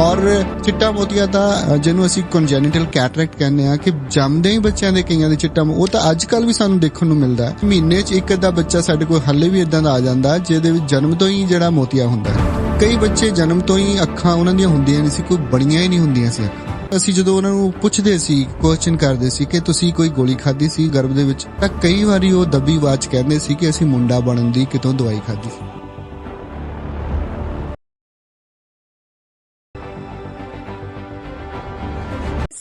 ਔਰ ਚਿੱਟਾ ਮੋਤੀਆ ਤਾਂ ਜਿਹਨੂੰ ਅਸੀਂ ਕੰਜੈਨੀਟਲ ਕੈਟਰੈਕਟ ਕਹਿੰਦੇ ਆ ਕਿ ਜੰਮਦੇ ਹੀ ਬੱਚਿਆਂ ਦੇ ਕਈਆਂ ਦੇ ਚਿੱਟਾ ਉਹ ਤਾਂ ਅੱਜ ਕੱਲ ਵੀ ਸਾਨੂੰ ਦੇਖਣ ਨੂੰ ਮਿਲਦਾ ਹੈ। ਮਹੀਨੇ 'ਚ ਇੱਕ ਅੱਧਾ ਬੱਚਾ ਸਾਡੇ ਕੋਲ ਹੱਲੇ ਵੀ ਇਦਾਂ ਦਾ ਆ ਜਾਂਦਾ, ਜਿਹਦੇ ਵਿੱਚ ਜਨਮ ਤੋਂ ਹੀ ਜਿਹੜਾ ਮੋਤੀਆ ਹੁੰਦਾ ਹੈ। ਕਈ ਬੱਚੇ ਜਨਮ ਤੋਂ ਹੀ ਅੱਖਾਂ ਉਹਨਾਂ ਦੀਆਂ ਹੁੰਦੀਆਂ ਨਹੀਂ ਸੀ, ਕੋਈ ਬਣੀਆਂ ਹੀ ਨਹੀਂ ਹੁੰਦੀਆਂ ਸੀ ਅੱਖਾਂ। ਅਸੀਂ ਜਦੋਂ ਉਹਨਾਂ ਨੂੰ ਪੁੱਛਦੇ ਸੀ ਕੁਐਸਚਨ ਕਰਦੇ ਸੀ ਕਿ ਤੁਸੀਂ ਕੋਈ ਗੋਲੀ ਖਾਧੀ ਸੀ ਗਰਭ ਦੇ ਵਿੱਚ, ਤਾਂ ਕਈ ਵਾਰੀ ਉਹ ਦੱਬੀ ਆਵਾਜ਼ ਕਹਿੰਦੇ ਸੀ ਕਿ ਅਸੀਂ ਮੁੰਡਾ ਬਣਨ ਦੀ ਕਿਤੋਂ ਦਵਾਈ ਖਾਧੀ ਸੀ।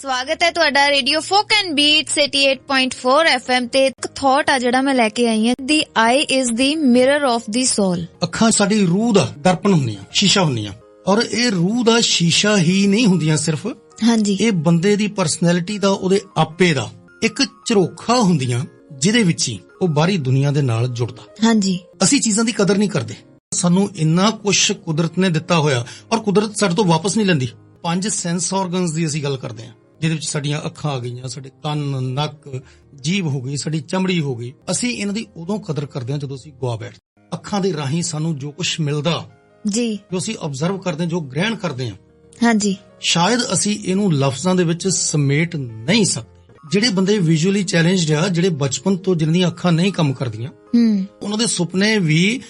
ਸਵਾਗਤ ਹੈ ਤੁਹਾਡਾ radio folk and beats 88.4 FM ਤੇ ਇੱਕ ਥਾਟ ਆ ਜਿਹੜਾ ਮੈਂ ਲੈ ਕੇ ਆਈ ਹਾਂ the eye is the mirror of the soul ਅੱਖਾਂ ਸਾਡੀ ਰੂਹ ਦਾ ਦਰਪਣ ਹੁੰਦੀਆਂ ਸ਼ੀਸ਼ਾ ਹੁੰਦੀਆਂ। ਔਰ ਇਹ ਰੂਹ ਦਾ ਸ਼ੀਸ਼ਾ ਹੀ ਨਹੀਂ ਹੁੰਦੀਆਂ ਸਿਰਫ ਹਾਂਜੀ। ਇਹ ਬੰਦੇ ਦੀ ਪਰਸਨੈਲਿਟੀ ਦਾ ਉਹਦੇ ਆਪੇ ਦਾ ਇੱਕ ਝਰੋਖਾ ਹੁੰਦੀਆਂ ਜਿਹਦੇ ਵਿੱਚ ਹੀ ਉਹ ਬਾਹਰੀ ਦੁਨੀਆ ਦੇ ਨਾਲ ਜੁੜਦਾ। ਹਾਂਜੀ। ਅਸੀਂ ਚੀਜ਼ਾਂ ਦੀ ਕਦਰ ਨਹੀਂ ਕਰਦੇ। ਸਾਨੂੰ ਇੰਨਾ ਕੁਝ ਕੁਦਰਤ ਨੇ ਦਿੱਤਾ ਹੋਇਆ ਔਰ ਕੁਦਰਤ ਸਾਡੇ ਤੋਂ ਵਾਪਸ ਨਹੀਂ ਲੈਂਦੀ। ਪੰਜ ਸੈਂਸ ਆਰਗਨਸ ਦੀ ਅਸੀਂ ਗੱਲ ਕਰਦੇ ਹਾਂ। ਜਿਹਦੇ ਵਿੱਚ ਸਾਡੀਆਂ ਅੱਖਾਂ ਆ ਗਈਆਂ ਸਾਡੇ ਕੰਨ ਨੱਕ ਜੀਭ ਹੋ ਗਈ ਸਾਡੀ ਚਮੜੀ ਹੋ ਗਈ। ਅਸੀਂ ਇਹਨਾਂ ਦੀ ਉਦੋਂ ਕਦਰ ਕਰਦੇ ਹਾਂ ਜਦੋਂ ਅਸੀਂ ਗਵਾ ਬੈਠਦੇ ਅੱਖਾਂ ਦੇ ਰਾਹੀਂ ਸਾਨੂੰ ਜੋ ਕੁਝ ਮਿਲਦਾ ਜੀ। ਜੋ ਅਸੀਂ ਆਬਜ਼ਰਵ ਕਰਦੇ ਹਾਂ ਜੋ ਗ੍ਰਹਿਣ ਕਰਦੇ ਹਾਂ ਹਾਂਜੀ। ਸ਼ਾਇਦ ਅਸੀਂ ਇਹਨੂੰ ਲਫ਼ਜ਼ਾਂ ਦੇ ਵਿੱਚ ਸਮੇਟ ਨਹੀਂ ਸਕਦੇ। ਜਿਹੜੇ ਬੰਦੇ ਵਿਜ਼ੂਅਲੀ ਚੈਲੰਜਡ ਆ ਜਿਹੜੇ ਬਚਪਨ ਤੋਂ ਜਿਨ੍ਹਾਂ ਦੀਆਂ ਅੱਖਾਂ ਨਹੀਂ ਕੰਮ ਕਰਦੀਆਂ ਹੂੰ। ਉਹਨਾਂ ਦੇ ਸੁਪਨੇ ਵੀ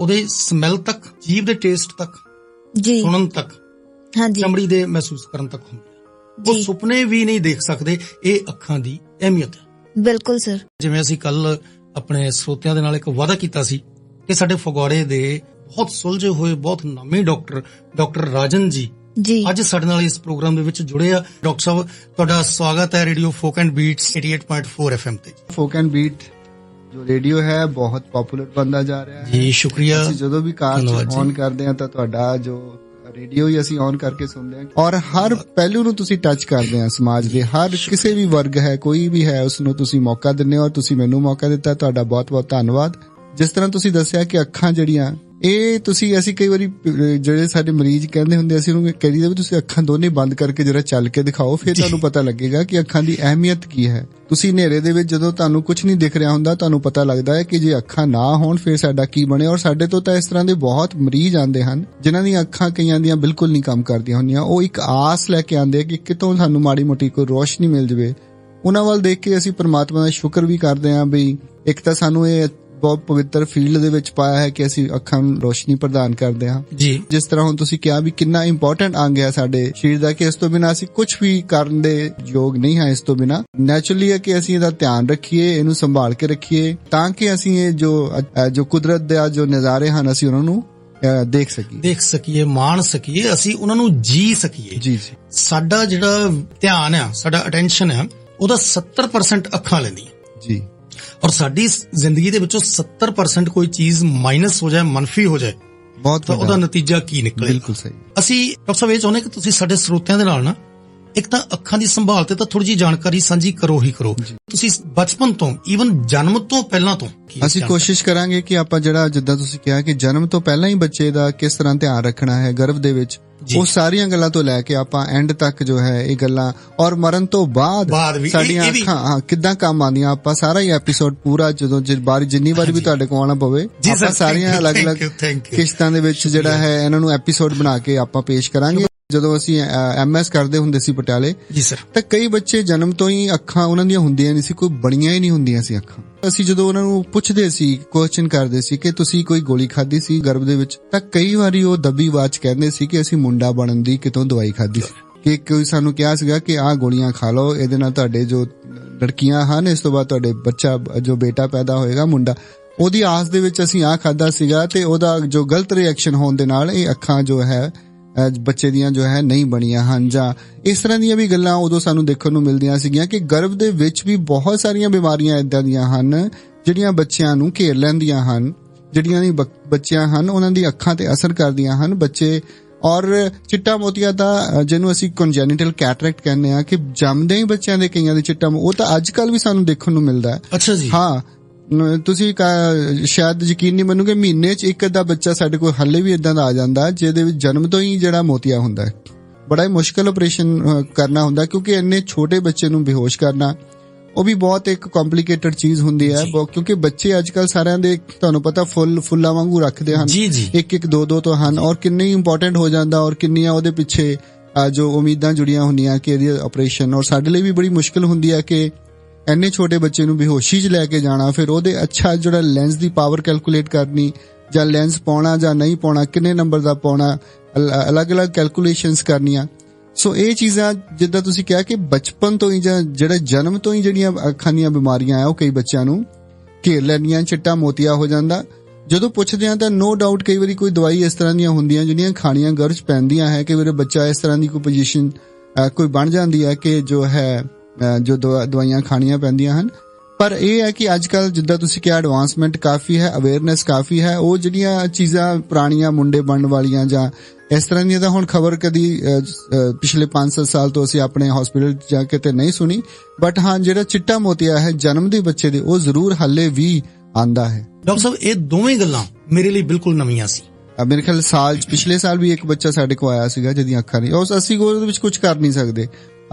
ਉਹਦੇ ਸਮੈਲ ਤੱਕ ਜੀਭ ਦੇ ਟੇਸਟ ਤੱਕ ਜੀ। ਸੁਣਨ ਤੱਕ ਹਾਂਜੀ। ਚਮੜੀ ਦੇ ਮਹਿਸੂਸ ਕਰਨ ਤੱਕ ਹੁੰਦੇ। ਉਹ ਸੁਪਨੇ ਵੀ ਨਹੀਂ ਦੇਖ ਸਕਦੇ ਇਹ ਅੱਖਾਂ ਦੀ ਅਹਿਮੀਅਤ ਹੈ। ਬਿਲਕੁਲ ਸਰ। ਜਿਵੇਂ ਅਸੀਂ ਕੱਲ ਆਪਣੇ ਸਰੋਤਿਆਂ ਦੇ ਨਾਲ ਇੱਕ ਵਾਅਦਾ ਕੀਤਾ ਸੀ ਕਿ ਸਾਡੇ ਫਗਵਾੜੇ ਦੇ ਬਹੁਤ ਸੁਲਝੇ ਹੋਏ ਬਹੁਤ ਨਾਮੀ ਡਾਕਟਰ ਡਾਕਟਰ ਰਾਜਨ ਜੀ ਜੀ। ਅੱਜ ਸਾਡੇ ਨਾਲ ਇਸ ਪ੍ਰੋਗਰਾਮ ਦੇ ਵਿੱਚ ਜੁੜੇ ਆ। ਡਾਕਟਰ ਸਾਹਿਬ ਤੁਹਾਡਾ ਸਵਾਗਤ ਹੈ radio folk and beats 88.4 FM ਤੇ। ਫੋਕ ਐਂਡ ਬੀਟ ਜੋ ਰੇਡੀਓ ਹੈ ਬਹੁਤ ਪਪੂਲਰ ਬੰਦਾ ਜਾ ਰਿਹਾ ਹੈ। ਜੀ ਸ਼ੁਕਰੀਆ। ਜਦੋਂ ਵੀ ਕਾਰ। ਔਨ ਕਰਦੇ ਹਾਂ ਤਾਂ ਤੁਹਾਡਾ ਜੋ ਰੇਡੀਓ ਹੀ ਅਸੀਂ ਔਨ ਕਰਕੇ ਸੁਣਦੇ ਹਾਂ ਔਰ ਹਰ ਪਹਿਲੂ ਨੂੰ ਤੁਸੀਂ ਟੱਚ ਕਰਦੇ ਆ ਸਮਾਜ ਦੇ, ਹਰ ਕਿਸੇ ਵੀ ਵਰਗ ਹੈ, ਕੋਈ ਵੀ ਹੈ ਉਸ ਨੂੰ ਤੁਸੀਂ ਮੌਕਾ ਦਿੰਦੇ ਹੋ ਔਰ ਤੁਸੀਂ ਮੈਨੂੰ ਮੌਕਾ ਦਿੱਤਾ, ਤੁਹਾਡਾ ਬਹੁਤ ਬਹੁਤ ਧੰਨਵਾਦ। ਜਿਸ ਤਰ੍ਹਾਂ ਤੁਸੀਂ ਦੱਸਿਆ ਕਿ ਅੱਖਾਂ ਜਿਹੜੀਆਂ ਇਹ ਤੁਸੀਂ ਅਸੀਂ ਕਈ ਵਾਰੀ ਜਿਹੜੇ ਸਾਡੇ ਮਰੀਜ਼ ਕਹਿੰਦੇ ਹੁੰਦੇ ਅਸੀਂ ਉਹਨੂੰ ਕਹੀਦਾ ਵੀ ਤੁਸੀਂ ਅੱਖਾਂ ਦੋਨੇ ਬੰਦ ਕਰਕੇ ਜਰਾ ਚੱਲ ਕੇ ਦਿਖਾਓ ਫਿਰ ਤੁਹਾਨੂੰ ਪਤਾ ਲੱਗੇਗਾ ਕਿ ਅੱਖਾਂ ਦੀ ਅਹਿਮੀਅਤ ਕੀ ਹੈ। ਤੁਸੀਂ ਹਨੇਰੇ ਦੇ ਵਿੱਚ ਜਦੋਂ ਤੁਹਾਨੂੰ ਕੁਝ ਨਹੀਂ ਦਿਖ ਰਿਹਾ ਹੁੰਦਾ ਤੁਹਾਨੂੰ ਪਤਾ ਲੱਗਦਾ ਹੈ ਕਿ ਜੇ ਅੱਖਾਂ ਨਾ ਹੋਣ ਫਿਰ ਸਾਡਾ ਕੀ ਬਣੇ? ਔਰ ਸਾਡੇ ਤੋਂ ਤਾਂ ਇਸ ਤਰ੍ਹਾਂ ਦੇ ਬਹੁਤ ਮਰੀਜ਼ ਆਉਂਦੇ ਹਨ ਜਿਨ੍ਹਾਂ ਦੀਆਂ ਅੱਖਾਂ ਕਈਆਂ ਦੀਆਂ ਬਿਲਕੁਲ ਨਹੀਂ ਕੰਮ ਕਰਦੀਆਂ ਹੁੰਦੀਆਂ। ਉਹ ਇੱਕ ਆਸ ਲੈ ਕੇ ਆਉਂਦੇ ਕਿ ਕਿਤੋਂ ਸਾਨੂੰ ਮਾੜੀ ਮੋਟੀ ਕੋਈ ਰੋਸ਼ਨੀ ਮਿਲ ਜਵੇ। ਉਹਨਾਂ ਵੱਲ ਦੇਖ ਕੇ ਅਸੀਂ ਪ੍ਰਮਾਤਮਾ ਦਾ ਸ਼ੁਕਰ ਵੀ ਕਰਦੇ ਹਾਂ ਵੀ ਇੱਕ ਤਾਂ ਸਾਨੂੰ ਇਹ ਬਹੁਤ ਪਵਿੱਤਰ ਫੀਲਡ ਦੇ ਵਿੱਚ ਪਾਇਆ ਹੈ ਕਿ ਅਸੀਂ ਅੱਖਾਂ ਨੂੰ ਰੋਸ਼ਨੀ ਪ੍ਰਦਾਨ ਕਰਦੇ ਹਾਂ। ਜੀ। ਜਿਸ ਤਰ੍ਹਾਂ ਹੁਣ ਤੁਸੀਂ ਕਿਹਾ ਵੀ ਕਿੰਨਾ ਇੰਪੋਰਟੈਂਟ ਅੰਗ ਹੈ ਸਾਡੇ ਸਰੀਰ ਦਾ ਕਿ ਇਸ ਤੋਂ ਬਿਨਾ ਅਸੀਂ ਕੁਝ ਵੀ ਕਰਨ ਦੇ ਯੋਗ ਨਹੀਂ ਹਾਂ ਇਸ ਤੋਂ ਬਿਨਾ। ਨੈਚੁਰਲੀ ਹੈ ਕਿ ਅਸੀਂ ਇਹਦਾ ਧਿਆਨ ਰੱਖੀਏ ਇਹਨੂੰ ਸੰਭਾਲ ਕੇ ਰੱਖੀਏ ਤਾਂ ਕਿ ਅਸੀਂ ਇਹ ਜੋ ਜੋ ਕੁਦਰਤ ਦੇ ਜੋ ਨਜ਼ਾਰੇ ਹਨ ਅਸੀਂ ਉਹਨਾਂ ਨੂੰ ਦੇਖ ਸਕੀਏ। ਦੇਖ ਸਕੀਏ ਮਾਣ ਸਕੀਏ ਅਸੀਂ ਉਹਨਾਂ ਨੂੰ ਜੀ ਸਕੀਏ। ਜੀ ਜੀ। ਸਾਡਾ ਜਿਹੜਾ ਧਿਆਨ ਆ ਸਾਡਾ ਅਟੈਂਸ਼ਨ ਆ ਉਹਦਾ 70% ਅੱਖਾਂ ਲੈਂਦੀਆਂ ਜੀ। ਔਰ ਸਾਡੀ ਜ਼ਿੰਦਗੀ ਦੇ ਵਿੱਚੋਂ 70% ਕੋਈ ਚੀਜ਼ ਮਾਈਨਸ ਹੋ ਜਾਏ ਮਨਫੀ ਹੋ ਜਾਏ ਬਹੁਤ ਉਹਦਾ ਨਤੀਜਾ ਕੀ ਨਿਕਲੇਗਾ? ਬਿਲਕੁਲ ਸਹੀ। ਅਸੀਂ ਡਾਕਟਰ ਸਾਹਿਬ ਇਹ ਚਾਹੁੰਦੇ ਕਿ ਤੁਸੀਂ ਸਾਡੇ ਸਰੋਤਿਆਂ ਦੇ ਨਾਲ ਨਾ ਇੱਕ ਤਾਂ ਅੱਖਾਂ ਦੀ ਸੰਭਾਲ ਤੇ ਤਾਂ ਥੋੜੀ ਜਿਹੀ ਜਾਣਕਾਰੀ ਸਾਂਝੀ ਕਰੋ ਹੀ ਕਰੋ। ਤੁਸੀਂ ਬਚਪਨ ਤੋਂ ਈਵਨ ਜਨਮ ਤੋਂ ਪਹਿਲਾਂ ਤੋਂ ਅਸੀਂ ਕੋਸ਼ਿਸ਼ ਕਰਾਂਗੇ ਕਿ ਆਪਾਂ ਜਿਹੜਾ ਜਿੱਦਾਂ ਤੁਸੀਂ ਕਿਹਾ ਕਿ ਜਨਮ ਤੋਂ ਪਹਿਲਾਂ ਹੀ ਬੱਚੇ ਦਾ ਕਿਸ ਤਰ੍ਹਾਂ ਧਿਆਨ ਰੱਖਣਾ ਹੈ ਗਰਭ ਦੇ ਵਿੱਚ ਜੀ। ਉਹ ਸਾਰੀਆਂ ਗੱਲਾਂ ਤੋਂ ਲੈ ਕੇ ਆਪਾਂ ਐਂਡ ਤੱਕ ਜੋ ਹੈ ਇਹ ਗੱਲਾਂ ਔਰ ਮਰਨ ਤੋਂ ਬਾਅਦ ਸਾਡੀਆਂ ਅੱਖਾਂ ਹਾਂ ਕਿੱਦਾਂ ਕੰਮ ਆਉਂਦੀਆਂ ਆਪਾਂ ਸਾਰਾ ਹੀ ਐਪੀਸੋਡ ਪੂਰਾ ਜਦੋਂ ਜਿ- ਬਾਰੀ ਜਿੰਨੀ ਵਾਰੀ ਵੀ ਤੁਹਾਡੇ ਕੋਲ ਆਉਣਾ ਪਵੇ ਜੀ ਆਪਾਂ ਸਾਰੀਆਂ ਅਲੱਗ-ਅਲੱਗ. ਕਿਸ਼ਤਾਂ ਦੇ ਵਿੱਚ ਜਿਹੜਾ ਹੈ ਇਹਨਾਂ ਨੂੰ ਐਪੀਸੋਡ ਬਣਾ ਕੇ ਆਪਾਂ ਪੇਸ਼ ਕਰਾਂਗੇ। ਜਦੋਂ ਅਸੀਂ ਐਮਐਸ ਕਰਦੇ ਹੁੰਦੇ ਸੀ ਪਟਿਆਲੇ ਜੀ ਸਰ। ਤਾਂ ਕਈ ਬੱਚੇ ਜਨਮ ਤੋਂ ਹੀ ਅੱਖਾਂ ਉਹਨਾਂ ਦੀਆਂ ਹੁੰਦੀਆਂ ਨਹੀਂ ਸੀ ਕੋਈ ਬਣੀਆਂ ਹੀ ਨਹੀਂ ਹੁੰਦੀਆਂ ਸੀ ਅੱਖਾਂ। ਅਸੀਂ ਜਦੋਂ ਉਹਨਾਂ ਨੂੰ ਪੁੱਛਦੇ ਸੀ ਕੁਐਸਚਨ ਕਰਦੇ ਸੀ ਕਿ ਤੁਸੀਂ ਕੋਈ ਗੋਲੀ ਖਾਧੀ ਸੀ ਗਰਭ ਦੇ ਵਿੱਚ ਤਾਂ ਕਈ ਵਾਰੀ ਉਹ ਦੱਬੀ ਆਵਾਜ਼ 'ਚ ਕਹਿੰਦੇ ਸੀ ਕਿ ਅਸੀਂ ਮੁੰਡਾ ਬਣਨ ਦੀ ਕਿਤੋਂ ਦਵਾਈ ਖਾਧੀ ਸੀ। ਕਿ ਕੋਈ ਸਾਨੂੰ ਕਿਹਾ ਸੀਗਾ ਕਿ ਆਹ ਗੋਲੀਆਂ ਖਾ ਲਓ ਇਹਦੇ ਨਾਲ ਤੁਹਾਡੇ ਜੋ ਲੜਕੀਆਂ ਹਨ ਇਸ ਤੋਂ ਬਾਅਦ ਤੁਹਾਡੇ ਬੱਚਾ ਜੋ ਬੇਟਾ ਪੈਦਾ ਹੋਏਗਾ ਮੁੰਡਾ ਉਹਦੀ ਆਸ ਦੇ ਵਿੱਚ ਅਸੀਂ ਆਹ ਖਾਦਾ ਸੀਗਾ ਤੇ ਉਹਦਾ ਜੋ ਗਲਤ ਰਿਐਕਸ਼ਨ ਹੋਣ ਦੇ ਨਾਲ ਇਹ ਅੱਖਾਂ ਜੋ ਹੈ ਬੱਚੇ ਦੀਆਂ ਜੋ ਹੈ ਨਹੀਂ ਬਣੀਆਂ ਹਨ ਜਾਂ ਇਸ ਤਰ੍ਹਾਂ ਦੀਆਂ ਵੀ ਗੱਲਾਂ ਉਦੋਂ ਸਾਨੂੰ ਦੇਖਣ ਨੂੰ ਮਿਲਦੀਆਂ ਸੀਗੀਆਂ ਕਿ ਗਰਭ ਦੇ ਵਿੱਚ ਵੀ ਬਹੁਤ ਸਾਰੀਆਂ ਬਿਮਾਰੀਆਂ ਇਦਾਂ ਦੀਆਂ ਹਨ ਜਿਹੜੀਆਂ ਬੱਚਿਆਂ ਨੂੰ ਘੇਰ ਲੈਂਦੀਆਂ ਹਨ ਜਿਹੜੀਆਂ ਦੀ ਬੱਚਿਆਂ ਹਨ ਉਹਨਾਂ ਦੀ ਅੱਖਾਂ ਤੇ ਅਸਰ ਕਰਦੀਆਂ ਹਨ। ਬੱਚੇ ਔਰ ਚਿੱਟਾ ਮੋਤੀਆ ਅਹ, ਜਿਹਨੂੰ ਅਸੀਂ ਕੰਜੈਨੀਟਲ ਕੈਟਰੈਕਟ ਕਹਿੰਦੇ ਆ ਕਿ ਜੰਮਦੇ ਹੀ ਬੱਚਿਆਂ ਦੇ ਕਈਆਂ ਦੇ ਚਿੱਟਾ ਉਹ ਤਾਂ ਅੱਜ ਕੱਲ ਵੀ ਸਾਨੂੰ ਦੇਖਣ ਨੂੰ ਮਿਲਦਾ ਹੈ। ਅੱਛਾ ਜੀ। ਹਾਂ ਤੁਸੀਂ ਸ਼ਾਇਦ ਯਕੀਨ ਨਹੀਂ ਮੰਨੋਗੇ ਮਹੀਨੇ 'ਚ ਇੱਕ ਅੱਧਾ ਬੱਚਾ ਸਾਡੇ ਕੋਲ ਹੱਲੇ ਵੀ ਇਦਾਂ ਦਾ ਆ ਜਾਂਦਾ ਜਿਹਦੇ ਵਿੱਚ ਜਨਮ ਤੋਂ ਹੀ ਜਿਹੜਾ ਮੋਤੀਆ ਹੁੰਦਾ ਹੈ। ਬੜਾ ਹੀ ਮੁਸ਼ਕਲ ਆਪਰੇਸ਼ਨ ਕਰਨਾ ਹੁੰਦਾ ਕਿਉਂਕਿ ਇੰਨੇ ਛੋਟੇ ਬੱਚੇ ਨੂੰ ਬੇਹੋਸ਼ ਕਰਨਾ ਉਹ ਵੀ ਬਹੁਤ ਇੱਕ ਕੰਪਲਿਕੇਟਡ ਚੀਜ਼ ਹੁੰਦੀ ਹੈ। ਕਿਉਂਕਿ ਬੱਚੇ ਅੱਜ ਕੱਲ ਸਾਰਿਆਂ ਦੇ ਤੁਹਾਨੂੰ ਪਤਾ ਫੁੱਲ ਫੁੱਲਾਂ ਵਾਂਗੂ ਰੱਖਦੇ ਹਨ। ਇੱਕ ਇੱਕ ਦੋ ਦੋ ਤੋਂ ਹਨ ਔਰ ਕਿੰਨੇ ਇੰਪੋਰਟੈਂਟ ਹੋ ਜਾਂਦਾ ਔਰ ਕਿੰਨੀਆਂ ਉਹਦੇ ਪਿੱਛੇ ਜੋ ਉਮੀਦਾਂ ਜੁੜੀਆਂ ਹੁੰਦੀਆਂ ਕਿ ਇਹਦੀ ਆਪਰੇਸ਼ਨ ਔਰ ਸਾਡੇ ਲਈ ਵੀ ਬੜੀ ਮੁਸ਼ਕਲ ਹੁੰਦੀ ਹੈ ਕਿ ਐਨੇ ਛੋਟੇ ਬੱਚੇ ਨੂੰ ਬੇਹੋਸ਼ੀ 'ਚ ਲੈ ਕੇ ਜਾਣਾ, ਫਿਰ ਉਹਦੇ ਅੱਛਾ ਜਿਹੜਾ ਲੈਂਸ ਦੀ ਪਾਵਰ ਕੈਲਕੂਲੇਟ ਕਰਨੀ, ਜਾਂ ਲੈਂਸ ਪਾਉਣਾ ਜਾਂ ਨਹੀਂ ਪਾਉਣਾ, ਕਿੰਨੇ ਨੰਬਰ ਦਾ ਪਾਉਣਾ ਅਲੱਗ-ਅਲੱਗ ਕੈਲਕੂਲੇਸ਼ਨਸ ਕਰਨੀਆਂ। ਸੋ ਇਹ ਚੀਜ਼ਾਂ ਜਿੱਦਾਂ ਤੁਸੀਂ ਕਿਹਾ ਕਿ ਬਚਪਨ ਤੋਂ ਹੀ ਜਾਂ ਜਿਹੜਾ ਜਨਮ ਤੋਂ ਹੀ ਜਿਹੜੀਆਂ ਅੱਖਾਂ ਦੀਆਂ ਬਿਮਾਰੀਆਂ ਆ, ਉਹ ਕਈ ਬੱਚਿਆਂ ਨੂੰ ਘੇਰ ਲੈਣੀਆਂ ਚਿੱਟਾ ਮੋਤੀਆ ਹੋ ਜਾਂਦਾ। ਜਦੋਂ ਪੁੱਛਦੇ ਆ ਤਾਂ ਨੋ ਡਾਊਟ ਕਈ ਵਾਰੀ ਕੋਈ ਦਵਾਈ ਇਸ ਤਰ੍ਹਾਂ ਦੀਆਂ ਹੁੰਦੀਆਂ ਜਿਹੜੀਆਂ ਖਾਣੀਆਂ ਗਰਜ ਪੈਂਦੀਆਂ ਹੈ। ਕਿ ਮੇਰੇ ਬੱਚਾ ਇਸ ਤਰ੍ਹਾਂ ਦੀ ਕੋਈ ਪੋਜੀਸ਼ਨ ਕੋਈ ਬਣ ਜਾਂਦੀ ਹੈ ਕਿ ਜੋ ਹੈ ਜੋ ਦਵਾ- ਦਵਾਈਆਂ ਖਾਣੀਆਂ ਪੈਂਦੀਆਂ ਹਨ। ਪਰ ਇਹ ਹੈ ਕਿ ਅੱਜ ਕੱਲ ਜਿੱਦਾਂ ਤੁਸੀਂ ਕਿਹਾ ਐਡਵਾਂਸਮੈਂਟ ਕਾਫੀ ਹੈ ਅਵੇਅਰਨੈਸ ਕਾਫੀ ਹੈ। ਉਹ ਜਿਹੜੀਆਂ ਚੀਜ਼ਾਂ ਪੁਰਾਣੀਆਂ ਮੁੰਡੇ ਬਣਨ ਵਾਲੀਆਂ ਜਾਂ ਇਸ ਤਰ੍ਹਾਂ ਦੀਆਂ ਤਾਂ ਹੁਣ ਖਬਰ ਕਦੀ ਪਿਛਲੇ 5-7 ਸਾਲ ਤੋਂ ਅਸੀਂ ਆਪਣੇ ਹਸਪੀਟਲ ਜਾ ਕੇ ਤੇ ਨਹੀਂ ਸੁਣੀ। ਬਟ ਹਾਂ ਜਿਹੜਾ ਚਿੱਟਾ ਮੋਤੀਆ ਹੈ ਜਨਮ ਦੇ ਬੱਚੇ ਦੇ ਉਹ ਜ਼ਰੂਰ ਹੱਲੇ ਵੀ ਆਂਦਾ ਹੈ। ਡਾਕਟਰ ਸਾਹਿਬ ਇਹ ਦੋਵੇਂ ਗੱਲਾਂ ਮੇਰੇ ਲਈ ਬਿਲਕੁਲ ਨਵੀਆਂ ਸੀ। ਮੇਰੇ ਖਿਆਲ ਸਾਲ ਪਿਛਲੇ ਸਾਲ ਵੀ ਇੱਕ ਬੱਚਾ ਸਾਡੇ ਕੋਲ ਆਇਆ ਸੀਗਾ ਜਿਹਦੀਆਂ ਅੱਖਾਂ ਨਹੀਂ ਉਸ ਅਸੀਂ ਉਹਦੇ ਵਿੱਚ ਕੁਝ ਕਰ ਨਹੀਂ ਸਕਦੇ।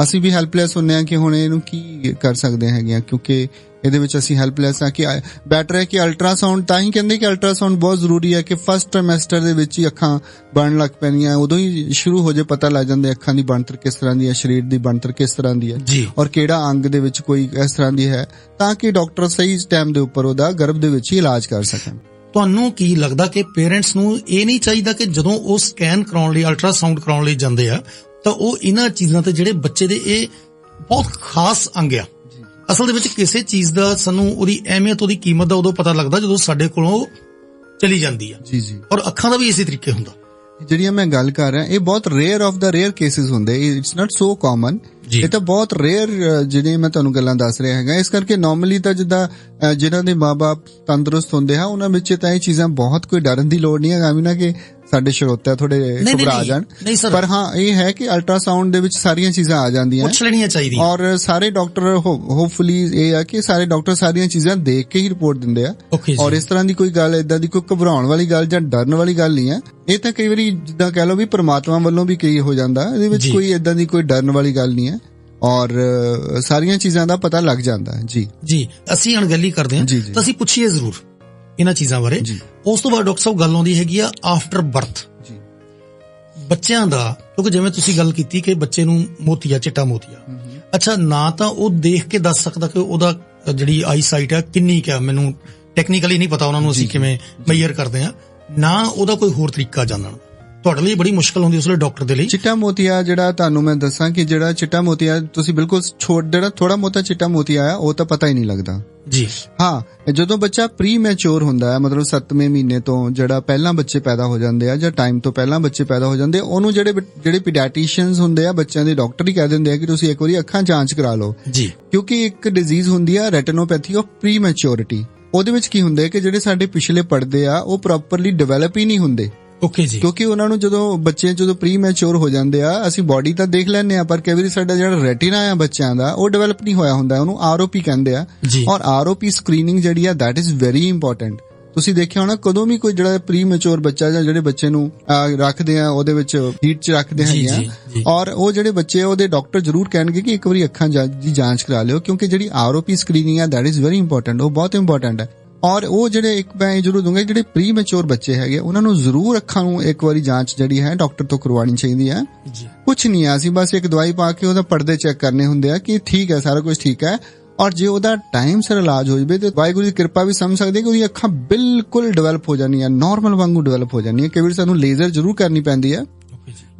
ਅਸੀਂ ਵੀ ਹੈਲਪਲੈਸ ਹੁੰਨੇ ਆ ਕਿ ਹੁਣ ਇਹਨੂੰ ਕੀ ਕਰ ਸਕਦੇ ਹੈਗੇ ਆ ਕਿਉਂਕਿ ਇਹਦੇ ਵਿੱਚ ਅਸੀਂ ਹੈਲਪਲੈਸ ਆ ਕਿ ਬੈਟਰ ਹੈ ਕਿ ਅਲਟਰਾਸਾਊਂਡ ਤਾਂ ਹੀ ਕਹਿੰਦੇ ਕਿ ਅਲਟਰਾਸਾਊਂਡ ਬਹੁਤ ਜ਼ਰੂਰੀ ਹੈ ਕਿ ਫਸਟ ਟ੍ਰਾਈਮੈਸਟਰ ਦੇ ਵਿੱਚ ਹੀ ਅੱਖਾਂ ਬਣਨ ਲੱਗ ਪੈਣੀਆਂ ਉਦੋਂ ਹੀ ਸ਼ੁਰੂ ਹੋ ਜੇ ਪਤਾ ਲੱਗ ਜਾਂਦਾ ਅੱਖਾਂ ਦੀ ਬਣਤਰ ਕਿਸ ਤਰ੍ਹਾਂ ਦੀ ਹੈ ਸਰੀਰ ਦੀ ਬਣਤਰ ਕਿਸ ਤਰ੍ਹਾਂ ਦੀ ਹੈ ਔਰ ਕਿਹੜਾ ਅੰਗ ਦੇ ਵਿੱਚ ਕੋਈ ਇਸ ਤਰ੍ਹਾਂ ਦੀ ਹੈ ਤਾਂ ਕਿ ਡਾਕਟਰ ਸਹੀ ਟਾਈਮ ਦੇ ਉੱਪਰ ਉਹਦਾ ਗਰਭ ਦੇ ਵਿੱਚ ਹੀ ਇਲਾਜ ਕਰ ਸਕਣ। ਤੁਹਾਨੂੰ ਕੀ ਲੱਗਦਾ ਕਿ ਪੇਰੈਂਟਸ ਨੂੰ ਇਹ ਨਹੀਂ ਚਾਹੀਦਾ ਕਿ ਜਦੋਂ ਉਹ ਸਕੈਨ ਕਰਾਉਣ ਲਈ ਅਲਟਰਾਸਾਊਂਡ ਕਰਾਉਣ ਲਈ ਜਾਂਦੇ ਆ ਤਾਂ ਉਹ ਇਹਨਾਂ ਚੀਜ਼ਾਂ ਤੇ ਜਿਹੜੇ ਬੱਚੇ ਦੇ ਇਹ ਬਹੁਤ ਖਾਸ ਅੰਗ ਆ। ਅਸਲ ਦੇ ਵਿੱਚ ਕਿਸੇ ਚੀਜ਼ ਦਾ ਸਾਨੂੰ ਉਹਦੀ ਅਹਿਮੀਅਤ ਉਹਦੀ ਕੀਮਤ ਦਾ ਉਦੋਂ ਪਤਾ ਲੱਗਦਾ ਜਦੋਂ ਸਾਡੇ ਕੋਲੋਂ ਚਲੀ ਜਾਂਦੀ ਆ। ਜੀ ਜੀ। ਔਰ ਅੱਖਾਂ ਦਾ ਵੀ ਇਸੇ ਤਰੀਕੇ ਹੁੰਦਾ। ਜਿਹੜੀਆਂ ਮੈਂ ਗੱਲ ਕਰ ਰਿਹਾ ਇਹ ਬਹੁਤ rare of the rare cases ਹੁੰਦੇ। It's not so common. ਇਹ ਤਾਂ ਬਹੁਤ ਰੇਅਰ ਜਿਹੜੇ ਮੈਂ ਤੁਹਾਨੂੰ ਗੱਲਾਂ ਦੱਸ ਰਿਹਾ ਹੈਗਾ। ਇਸ ਕਰਕੇ ਨਾਰਮਲੀ ਤਾਂ ਜਿੱਦਾਂ ਜਿਨ੍ਹਾਂ ਦੇ ਮਾਪੇ ਤੰਦਰੁਸਤ ਹੁੰਦੇ ਆ ਉਹਨਾਂ ਵਿੱਚ ਤਾਂ ਇਹ ਚੀਜ਼ਾਂ ਬਹੁਤ ਕੋਈ ਡਰਨ ਦੀ ਲੋੜ ਨਹੀਂ ਹੈ ਐਵੇਂ ਨਾ ਕਿ ਸਾਡੇ ਸਰੋਤੇ ਥੋੜੇ ਘਬਰਾ। ਜਾਣ। ਪਰ ਹਾਂ ਇਹ ਹੈ ਕਿ ਅਲਟਰਾਸਾਊਂਡ ਦੇ ਵਿੱਚ ਸਾਰੀਆਂ ਚੀਜ਼ਾਂ ਆ ਜਾਂਦੀਆਂ ਪੁੱਛ ਲੈਣੀਆਂ ਚਾਹੀਦੀਆਂ ਔਰ ਸਾਰੇ ਡਾਕਟਰ ਹੋਪਫੁਲੀ ਇਹ ਆ ਕਿ ਸਾਰੇ ਡਾਕਟਰ ਸਾਰੀਆਂ ਚੀਜ਼ਾਂ ਦੇਖ ਕੇ ਹੀ ਰਿਪੋਰਟ ਦਿੰਦੇ ਆ ਔਰ ਇਸ ਤਰ੍ਹਾਂ ਦੀ ਕੋਈ ਗੱਲ ਇਦਾਂ ਦੀ ਕੋਈ ਘਬਰਾਉਣ ਵਾਲੀ ਗੱਲ ਜਾਂ ਡਰਨ ਵਾਲੀ ਗੱਲ ਨਹੀਂ ਹੈ ਇਹ ਤਾਂ ਕਈ ਵਾਰੀ ਜਿੱਦਾਂ ਕਹਿ ਲਓ ਵੀ ਪ੍ਰਮਾਤਮਾ ਵੱਲੋਂ ਵੀ ਕਈ ਹੋ ਜਾਂਦਾ ਇਹਦੇ ਵਿੱਚ। ਕੋਈ ਇਦਾਂ ਦੀ ਕੋਈ ਡਰਨ ਵਾਲੀ ਗੱਲ ਨਹੀਂ ਹੈ ਔਰ ਸਾਰੀਆਂ ਚੀਜ਼ਾਂ ਦਾ ਪਤਾ ਲੱਗ ਜਾਂਦਾ ਜੀ ਜੀ ਅਸੀਂ ਅਣਗਹਿਲੀ ਕਰਦੇ ਹਾਂ। ਤਾਂ ਅਸੀਂ ਪੁੱਛੀਏ ਜ਼ਰੂਰ ਇਹਨਾਂ ਚੀਜ਼ਾਂ ਬਾਰੇ ਜੀ। ਉਸ ਤੋਂ ਬਾਅਦ ਡਾਕਟਰ ਸਾਹਿਬ ਗੱਲ ਆਉਂਦੀ ਹੈਗੀ ਆ ਆਫਟਰ ਬਰਥ ਜੀ। ਬੱਚਿਆਂ ਦਾ ਕਿਉਂਕਿ ਜਿਵੇਂ ਤੁਸੀਂ ਗੱਲ ਕੀਤੀ ਕਿ ਬੱਚੇ ਨੂੰ ਮੋਤੀਆ ਚਿੱਟਾ ਮੋਤੀਆ। ਅੱਛਾ ਨਾ ਤਾਂ ਉਹ ਦੇਖ ਕੇ ਦੱਸ ਸਕਦਾ ਕਿ ਉਹਦਾ ਜਿਹੜੀ ਆਈ ਸਾਈਟ ਹੈ ਕਿੰਨੀ ਕਿਆ ਮੈਨੂੰ ਟੈਕਨੀਕਲੀ ਨਹੀਂ ਪਤਾ ਉਹਨਾਂ ਨੂੰ ਅਸੀਂ ਕਿਵੇਂ ਮੈਜ਼ਰ ਕਰਦੇ ਆ। ਨਾ ਉਹਦਾ ਕੋਈ ਹੋਰ ਤਰੀਕਾ ਜਾਣਨ। ਤੁਹਾਡੇ ਲਈ ਬੜੀ ਮੁਸ਼ਕਲ ਹੁੰਦੀ ਉਸ ਲਈ ਡਾਕਟਰ ਦੇ ਲਈ। ਚਿੱਟਾ ਮੋਤੀਆ ਜਿਹੜਾ ਤੁਹਾਨੂੰ ਮੈਂ ਦੱਸਾਂ ਕਿ ਜਿਹੜਾ ਚਿੱਟਾ ਮੋਤੀਆ ਤੁਸੀਂ ਬਿਲਕੁਲ ਛੋਟ ਜਿਹੜਾ ਥੋੜਾ ਮੋਤਾ ਚਿੱਟਾ ਮੋਤੀਆ ਆ ਉਹ ਤਾਂ ਪਤਾ ਹੀ ਨਹੀਂ ਲੱਗਦਾ। ਜੀ। ਹਾਂ ਜਦੋਂ ਬੱਚਾ ਪ੍ਰੀ ਮੈਚੁਰ ਹੁੰਦਾ ਹੈ ਮਤਲਬ 7ਵੇਂ ਮਹੀਨੇ ਤੋਂ ਜਿਹੜਾ ਪਹਿਲਾਂ ਬੱਚੇ ਪੈਦਾ ਹੋ ਜਾਂਦੇ ਆ ਜਾਂ ਟਾਈਮ ਤੋਂ ਪਹਿਲਾਂ ਬੱਚੇ ਪੈਦਾ ਹੋ ਜਾਂਦੇ ਉਹਨੂੰ ਜਿਹੜੇ ਜਿਹੜੇ ਪੀਡੀਆਟ੍ਰੀਸ਼ੀਅਨਸ ਹੁੰਦੇ ਆ ਬੱਚਿਆਂ ਦੇ ਡਾਕਟਰ ਹੀ ਕਹਿ ਦਿੰਦੇ ਆ ਕਿ ਤੁਸੀਂ ਇੱਕ ਵਾਰੀ ਅੱਖਾਂ ਜਾਂਚ ਕਰਾ ਲਓ। ਜੀ। ਕਿਉਂਕਿ ਇੱਕ ਡਿਜ਼ੀਜ਼ ਹੁੰਦੀ ਆ ਰੈਟੀਨੋਪੈਥੀ ਆਫ ਪ੍ਰੀ ਮੈਚੁਰਿਟੀ ਉਹਦੇ ਵਿੱਚ ਕੀ ਹੁੰਦਾ ਹੈ ਕਿ ਜਿਹੜੇ ਸਾਡੇ ਪਿਛਲੇ ਪਰਦੇ ਆ ਉਹ ਪ੍ਰੋਪਰਲੀ ਡਿਵੈਲਪ ਹੀ ਨਹੀਂ ਹੁੰਦੇ। ਓਕੇ ਜੀ। ਕਿਉਂਕਿ ਉਹਨਾਂ ਨੂੰ ਜਦੋਂ ਬੱਚੇ ਜਦੋਂ ਪ੍ਰੀ ਮੈਚੁਰ ਹੋ ਜਾਂਦੇ ਆ ਅਸੀਂ ਬਾਡੀ ਤਾਂ ਦੇਖ ਲੈਂਦੇ ਆ ਪਰ ਕਈ ਵਾਰੀ ਸਾਡਾ ਜਿਹੜਾ ਰੈਟੀਨਾ ਆ ਬੱਚਿਆਂ ਦਾ ਉਹ ਡਿਵੈਲਪ ਨਹੀਂ ਹੋਇਆ ਹੁੰਦਾ ਉਹਨੂੰ ਆਰਓਪੀ ਕਹਿੰਦੇ ਆ। ਔਰ ਆਰਓਪੀ ਸਕਰੀਨਿੰਗ ਜਿਹੜੀ ਆ that is very important ਤੁਸੀਂ ਦੇਖਿਆ ਹੋਣਾ ਕਦੋਂ ਵੀ ਕੋਈ ਜਿਹੜਾ ਪ੍ਰੀ ਮੈਚੁਰ ਬੱਚਾ ਜਾਂ ਜਿਹੜੇ ਬੱਚੇ ਨੂੰ ਰੱਖਦੇ ਆ ਉਹਦੇ ਵਿੱਚ ਹੀਟ ਚ ਰੱਖਦੇ ਹੈਗੇ। ਆ। ਔਰ ਉਹ ਜਿਹੜੇ ਬੱਚੇ ਆ ਉਹਦੇ ਡਾਕਟਰ ਜ਼ਰੂਰ ਕਹਿਣਗੇ ਕਿ ਇੱਕ ਵਾਰੀ ਅੱਖਾਂ ਦੀ ਜਾਂਚ ਕਰਾ ਲਿਓ ਕਿਉਂਕਿ ਜਿਹੜੀ ਆਰਓਪੀ ਸਕਰੀਨਿੰਗ ਆ that is very important ਉਹ ਬਹੁਤ ਇੰਪੋਰਟੈਂਟ ਹੈ ਔਰ ਉਹ ਜਿਹੜੇ ਇੱਕ ਮੈਂ ਜ਼ਰੂਰ ਦੂੰਗਾ ਜਿਹੜੇ ਪ੍ਰੀ ਮੈਚੁਰ ਬੱਚੇ ਹੈਗੇ ਉਹਨਾਂ ਨੂੰ ਜ਼ਰੂਰ ਅੱਖਾਂ ਨੂੰ ਇੱਕ ਵਾਰੀ ਜਾਂਚ ਜਿਹੜੀ ਹੈ ਡਾਕਟਰ ਤੋਂ ਕਰਵਾਉਣੀ ਚਾਹੀਦੀ ਹੈ। ਜੀ। ਕੁਝ ਨਹੀਂ ਆ ਅਸੀਂ ਬਸ ਇੱਕ ਦਵਾਈ ਪਾ ਕੇ ਉਹਦਾ ਪਰਦੇ ਚੈੱਕ ਕਰਨੇ ਹੁੰਦੇ ਆ ਕਿ ਠੀਕ ਹੈ ਸਾਰਾ ਕੁਝ ਠੀਕ ਹੈ। ਔਰ ਜੇ ਉਹਦਾ ਟਾਈਮ ਸਿਰ ਇਲਾਜ ਹੋ ਜਵੇ ਤੇ ਵਾਹਿਗੁਰੂ ਦੀ ਕਿਰਪਾ ਵੀ ਸਮਝ ਸਕਦੇ ਕਿ ਉਹਦੀ ਅੱਖਾਂ ਬਿਲਕੁਲ ਡਿਵੈਲਪ ਹੋ ਜਾਣੀਆਂ ਨਾਰਮਲ ਵਾਂਗੂ ਡਿਵੈਲਪ ਹੋ ਜਾਣੀਆਂ ਕਈ ਵਾਰ ਸਾਨੂੰ ਲੇਜ਼ਰ ਜ਼ਰੂਰ ਕਰਨੀ ਪੈਂਦੀ ਹੈ।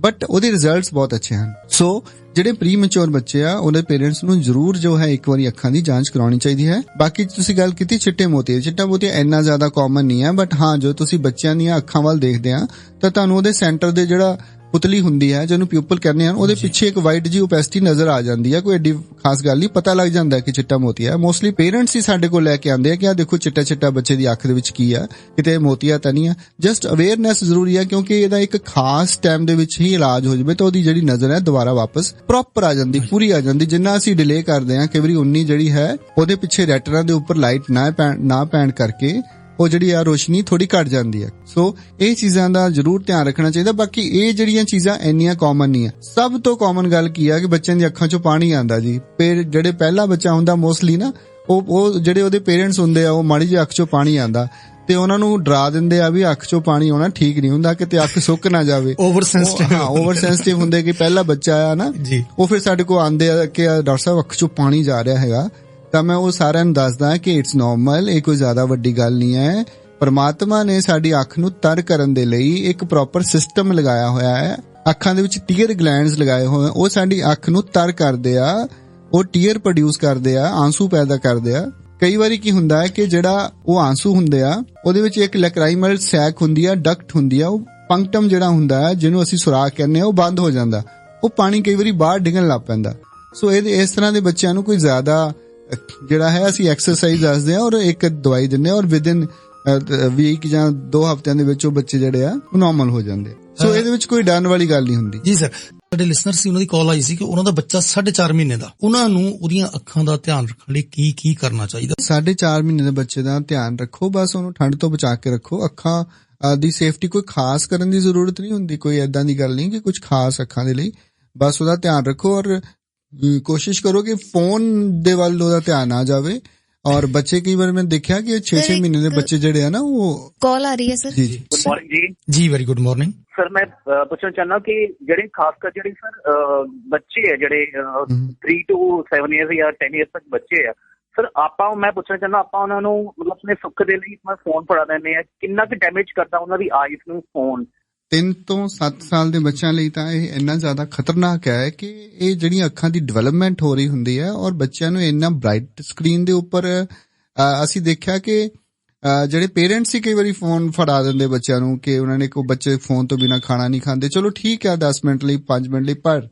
ਬਟ ਉਹਦੇ ਰਿਜ਼ਲਟਸ ਬਹੁਤ ਅੱਛੇ ਹਨ। ਸੋ ਜਿਹੜੇ ਪ੍ਰੀ ਮੈਚੁਰ ਬੱਚੇ ਆ, ਉਹਦੇ ਪੇਰੈਂਟਸ ਨੂੰ ਜ਼ਰੂਰ ਜੋ ਹੈ ਇੱਕ ਵਾਰੀ ਅੱਖਾਂ ਦੀ ਜਾਂਚ ਕਰਾਉਣੀ ਚਾਹੀਦੀ ਹੈ। ਬਾਕੀ ਤੁਸੀਂ ਗੱਲ ਕੀਤੀ ਚਿੱਟੇ ਮੋਤੀ ਚਿੱਟਾ ਮੋਤੀ ਇੰਨਾ ਜ਼ਿਆਦਾ ਕਾਮਨ ਨਹੀਂ ਹੈ ਬਟ ਹਾਂ, ਜੋ ਤੁਸੀਂ ਬੱਚਿਆਂ ਦੀਆਂ ਅੱਖਾਂ ਵੱਲ ਦੇਖਦੇ ਆ, ਤਾਂ ਤੁਹਾਨੂੰ ਉਹਦੇ ਸੈਂਟਰ ਦੇ ਜਿਹੜਾ ਪੁਤਲੀ ਹੁੰਦੀ ਹੈ ਜਿਹਨੂੰ ਪਿਊਪਲ ਕਹਿੰਦੇ ਹਨ ਉਹਦੇ ਪਿੱਛੇ ਇੱਕ ਵਾਈਟ ਜੀ ਓਪੈਸਿਟੀ ਨਜ਼ਰ ਆ ਜਾਂਦੀ ਹੈ ਕੋਈ ਐਡੀ ਖਾਸ ਗੱਲ ਨਹੀਂ ਪਤਾ ਲੱਗ ਜਾਂਦਾ ਕਿ ਚਿੱਟਾ ਮੋਤੀਆ ਹੈ। ਮੋਸਟਲੀ ਪੇਰੈਂਟਸ ਹੀ ਸਾਡੇ ਕੋਲ ਲੈ ਕੇ ਆਉਂਦੇ ਆ ਕਿ ਆ ਦੇਖੋ ਚਿੱਟਾ ਚਿੱਟਾ ਬੱਚੇ ਦੀ ਅੱਖ ਦੇ ਵਿੱਚ ਕੀ ਆ ਕਿਤੇ ਮੋਤੀਆ ਤਾਂ ਨਹੀਂ ਆ। ਜਸਟ ਅਵੇਅਰਨੈਸ ਜ਼ਰੂਰੀ ਹੈ ਕਿਉਂਕਿ ਇਹਦਾ ਇੱਕ ਖਾਸ ਟਾਈਮ ਦੇ ਵਿੱਚ ਹੀ ਇਲਾਜ ਹੋ ਜਾਵੇ ਤਾਂ ਉਹਦੀ ਜਿਹੜੀ ਨਜ਼ਰ ਹੈ ਦੁਬਾਰਾ ਵਾਪਸ ਪ੍ਰੋਪਰ ਆ ਜਾਂਦੀ ਪੂਰੀ ਆ ਜਾਂਦੀ। ਜਿੰਨਾ ਅਸੀਂ ਡਿਲੇ ਕਰਦੇ ਹਾਂ ਕਈ ਵਾਰੀ ਉਨੀ ਜਿਹੜੀ ਹੈ ਉਹਦੇ ਪਿੱਛੇ ਰੈਟਨਾ ਦੇ ਉੱਪਰ ਲਾਈਟ ਨਾ ਪੈਣ ਨਾ ਪੈਣ ਕਰਕੇ ਉਹ ਜਿਹੜੀ ਆ ਰੋਸ਼ਨੀ ਥੋੜੀ ਘਟ ਜਾਂਦੀ ਹੈ ਸੋ ਇਹ ਚੀਜ਼ਾਂ ਦਾ ਜ਼ਰੂਰ ਧਿਆਨ ਰੱਖਣਾ ਚਾਹੀਦਾ। ਬਾਕੀ ਇਹ ਜਿਹੜੀਆਂ ਚੀਜ਼ਾਂ ਇੰਨੀਆਂ ਕਾਮਨ ਨਹੀਂ ਆ। ਸਭ ਤੋਂ ਕਾਮਨ ਗੱਲ ਕੀ ਆ ਕਿ ਬੱਚਿਆਂ ਦੀ ਅੱਖਾਂ 'ਚੋਂ ਪਾਣੀ ਆਂਦਾ ਜੀ। ਫਿਰ ਜਿਹੜੇ ਪਹਿਲਾ ਬੱਚਾ ਹੁੰਦਾ ਮੋਸਟਲੀ ਨਾ ਉਹ ਉਹ ਜਿਹੜੇ ਉਹਦੇ ਪੇਰੈਂਟਸ ਹੁੰਦੇ ਆ ਉਹ ਮਾੜੀ ਜਿਹੀ ਅੱਖ 'ਚੋਂ ਪਾਣੀ ਆਂਦਾ ਤੇ ਉਹਨਾਂ ਨੂੰ ਡਰਾ ਦਿੰਦੇ ਆ ਵੀ ਅੱਖ 'ਚੋਂ ਪਾਣੀ ਆਉਣਾ ਠੀਕ ਨਹੀਂ ਹੁੰਦਾ ਕਿਤੇ ਅੱਖ ਸੁੱਕ ਨਾ ਜਾਵੇ। ਓਵਰ ਸੈਂਸਿਟਿਵ ਹਾਂ ਓਵਰ ਸੈਂਸਿਟਿਵ ਹੁੰਦੇ ਕਿ ਪਹਿਲਾ ਬੱਚਾ ਆ ਨਾ ਉਹ ਫਿਰ ਸਾਡੇ ਕੋਲ ਆਂਦੇ ਆ ਕਿ ਡਾਕਟਰ ਸਾਹਿਬ ਅੱਖ 'ਚੋਂ ਪਾਣੀ ਜਾ ਰਿਹਾ ਹੈਗਾ। ਤਾਂ ਮੈਂ ਉਹ ਸਾਰਿਆਂ ਨੂੰ ਦੱਸਦਾ ਕਿ ਇਟਸ ਨਾਰਮਲ ਇਹ ਕੋਈ ਜ਼ਿਆਦਾ ਵੱਡੀ ਗੱਲ ਨਹੀਂ ਹੈ। ਪਰਮਾਤਮਾ ਨੇ ਸਾਡੀ ਅੱਖ ਨੂੰ ਤਰ ਕਰਨ ਦੇ ਲਈ ਇੱਕ ਪ੍ਰੋਪਰ ਸਿਸਟਮ ਲਗਾਇਆ ਹੋਇਆ ਹੈ। ਅੱਖਾਂ ਦੇ ਵਿੱਚ ਟੀਅਰ ਗਲੈਂਡਸ ਲਗਾਏ ਹੋਏ, ਉਹ ਸਾਡੀ ਅੱਖ ਨੂੰ ਤਰ ਕਰਦੇ ਆ, ਉਹ ਟੀਅਰ ਪ੍ਰੋਡਿਊਸ ਕਰਦੇ ਆ, ਆਂਸੂ ਪੈਦਾ ਕਰਦੇ ਆ। ਕਈ ਵਾਰੀ ਕੀ ਹੁੰਦਾ ਹੈ ਕਿ ਜਿਹੜਾ ਉਹ ਆਂਸੂ ਹੁੰਦੇ ਆ, ਉਹਦੇ ਵਿੱਚ ਇੱਕ ਲੈਕਰਾਈਮਲ ਸੈਕ ਹੁੰਦੀ ਆ ਡਕਟ ਹੁੰਦੀ ਆ, ਉਹ ਪੰਕਟਮ ਜਿਹੜਾ ਹੁੰਦਾ ਹੈ, ਜਿਹਨੂੰ ਅਸੀਂ ਸੁਰਾਖ ਕਹਿੰਦੇ ਆ, ਉਹ ਬੰਦ ਹੋ ਜਾਂਦਾ। ਉਹ ਪਾਣੀ ਕਈ ਵਾਰੀ ਬਾਹਰ ਡਿੱਗਣ ਲੱਗ ਪੈਂਦਾ। ਸੋ ਇਹਦੇ, ਇਸ ਤਰ੍ਹਾਂ ਦੇ ਬੱਚਿਆਂ ਨੂੰ ਕੋਈ ਜ਼ਿਆਦਾ ਜਿਹੜਾ ਹੈ ਅਸੀਂ ਐਕਸਰਸਾਈਜ਼ ਦੱਸਦੇ ਆ ਔਰ ਇੱਕ ਦਵਾਈ ਦਿੰਦੇ ਆ ਔਰ ਵਿਦਿਨ ਵੀਕ ਜਾਂ 2 ਹਫ਼ਤਿਆਂ ਦੇ ਵਿੱਚ ਉਹ ਬੱਚੇ ਜਿਹੜੇ ਆ ਉਹ ਨਾਰਮਲ ਹੋ ਜਾਂਦੇ। ਸੋ ਇਹਦੇ ਵਿੱਚ ਕੋਈ ਡਰਨ ਵਾਲੀ ਗੱਲ ਨਹੀਂ ਹੁੰਦੀ। ਜੀ ਸਰ ਸਾਡੇ ਲਿਸਨਰ ਸੀ ਉਹਨਾਂ ਦੀ ਕਾਲ ਆਈ ਸੀ ਕਿ ਉਹਨਾਂ ਦਾ ਬੱਚਾ 4.5 ਮਹੀਨੇ ਦਾ ਉਹਨਾਂ ਨੂੰ ਉਹਦੀਆਂ ਅੱਖਾਂ ਦਾ ਧਿਆਨ ਰੱਖਣ ਲਈ ਕੀ ਕੀ ਕਰਨਾ ਚਾਹੀਦਾ? ਸਾਢੇ 4 ਮਹੀਨੇ ਦੇ ਬੱਚੇ ਦਾ ਧਿਆਨ ਰੱਖੋ ਬਸ ਉਹਨੂੰ ਠੰਡ ਤੋਂ ਬਚਾ ਕੇ ਰੱਖੋ। ਅੱਖਾਂ ਦੀ ਸੇਫਟੀ ਕੋਈ ਖਾਸ ਕਰਨ ਦੀ ਜ਼ਰੂਰਤ ਨਹੀਂ ਹੁੰਦੀ ਕੋਈ ਐਦਾਂ ਦੀ ਗੱਲ ਨਹੀਂ ਕਿ ਕੁਝ ਖਾਸ ਅੱਖਾਂ ਦੇ ਲਈ। ਬਸ ਉਹਦਾ ਧਿਆਨ ਰੱਖੋ ਔਰ ਕੋਸ਼ਿਸ਼ ਕਰੋ ਕਿ ਫੋਨ ਦੇ ਵੱਲ ਉਹਦਾ ਧਿਆਨ ਆ ਜਾਵੇ। ਔਰ ਬੱਚੇ ਕਈ ਵਾਰ ਮੈਂ ਦੇਖਿਆ ਕਿ 6-6 ਮਹੀਨੇ ਦੇ ਬੱਚੇ ਜਿਹੜੇ ਆ ਨਾ ਉਹ ਕਾਲ ਆ ਰਹੀ ਹੈ ਸਰ। ਜੀ ਜੀ। ਗੁੱਡ ਮਾਰਨਿੰਗ ਜੀ। ਜੀ ਵੈਰੀ ਗੁੱਡ ਮਾਰਨਿੰਗ ਸਰ ਮੈਂ ਪੁੱਛਣਾ ਚਾਹੁੰਦਾ ਕਿ ਜਿਹੜੇ ਖਾਸ ਕਰ ਜਿਹੜੇ ਸਰ ਬੱਚੇ ਹੈ ਜਿਹੜੇ ਹਮ। 3 ਟੂ 7 ਇਅਰਸ ਜਾਂ 10 ਇਅਰਸ ਤੱਕ ਬੱਚੇ ਆ ਸਰ ਆਪਾਂ ਮੈਂ ਪੁੱਛਣਾ ਚਾਹੁੰਦਾ ਆਪਾਂ ਉਹਨਾਂ ਨੂੰ ਮਤਲਬ ਆਪਣੇ ਸੁੱਖ ਦੇ ਲਈ ਮੈਂ ਫੋਨ ਫੜਾ ਦਿੰਦੇ ਆ। ਕਿੰਨਾ ਕੁ ਡੈਮੇਜ ਕਰਦਾ ਉਹਨਾਂ ਦੀ ਆਈਜ਼ ਨੂੰ ਫੋਨ 3 ਤੋਂ 7 ਸਾਲ ਦੇ ਬੱਚਿਆਂ ਲਈ ਤਾਂ ਇਹ ਇੰਨਾ ਜ਼ਿਆਦਾ ਖਤਰਨਾਕ ਹੈ ਕਿ ਇਹ ਜਿਹੜੀਆਂ ਅੱਖਾਂ ਦੀ ਡਿਵੈਲਪਮੈਂਟ ਹੋ ਰਹੀ ਹੁੰਦੀ ਹੈ ਔਰ ਬੱਚਿਆਂ ਨੂੰ ਇੰਨਾ ਬ੍ਰਾਈਟ ਸਕਰੀਨ ਦੇ ਉੱਪਰ ਅਸੀਂ ਦੇਖਿਆ ਕਿ ਜਿਹੜੇ ਪੇਰੈਂਟਸ ਹੀ ਕਈ ਵਾਰੀ ਫੋਨ ਫੜਾ ਦਿੰਦੇ ਬੱਚਿਆਂ ਨੂੰ ਕਿ ਉਹਨਾਂ ਨੇ ਕੋ ਬੱਚੇ ਫੋਨ ਤੋਂ ਬਿਨਾ ਖਾਣਾ ਨਹੀਂ ਖਾਂਦੇ। ਚਲੋ ਠੀਕ ਹੈ 10 ਮਿੰਟ ਲਈ 5 ਮਿੰਟ ਲਈ, ਪਰ